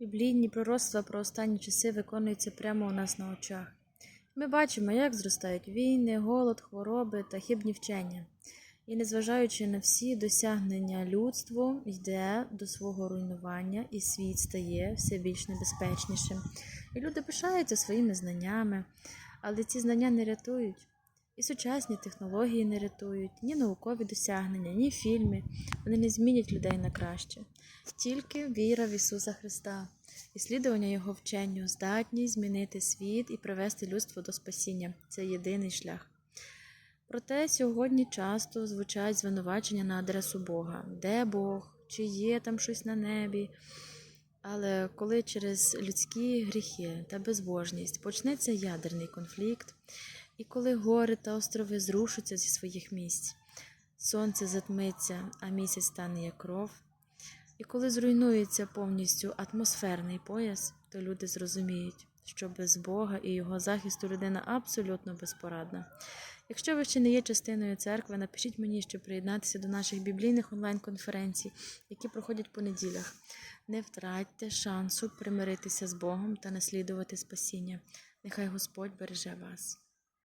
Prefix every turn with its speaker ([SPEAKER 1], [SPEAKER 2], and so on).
[SPEAKER 1] Біблійні пророцтва про останні часи виконуються прямо у нас на очах. Ми бачимо, як зростають війни, голод, хвороби та хибні вчення. І незважаючи на всі досягнення, людство йде до свого руйнування, і світ стає все більш небезпечнішим. І люди пишаються своїми знаннями, але ці знання не рятують. І сучасні технології не рятують, ні наукові досягнення, ні фільми. Вони не змінять людей на краще. Тільки віра в Ісуса Христа і слідування Його вченню здатні змінити світ і привести людство до спасіння. Це єдиний шлях. Проте сьогодні часто звучать звинувачення на адресу Бога. Де Бог? Чи є там щось на небі? Але коли через людські гріхи та безбожність почнеться ядерний конфлікт, і коли гори та острови зрушаться зі своїх місць, сонце затмиться, а місяць стане як кров, і коли зруйнується повністю атмосферний пояс, то люди зрозуміють, що без Бога і його захисту людина абсолютно безпорадна. Якщо ви ще не є частиною церкви, напишіть мені, щоб приєднатися до наших біблійних онлайн-конференцій, які проходять по неділях. Не втратьте шансу примиритися з Богом та наслідувати спасіння. Нехай Господь береже вас.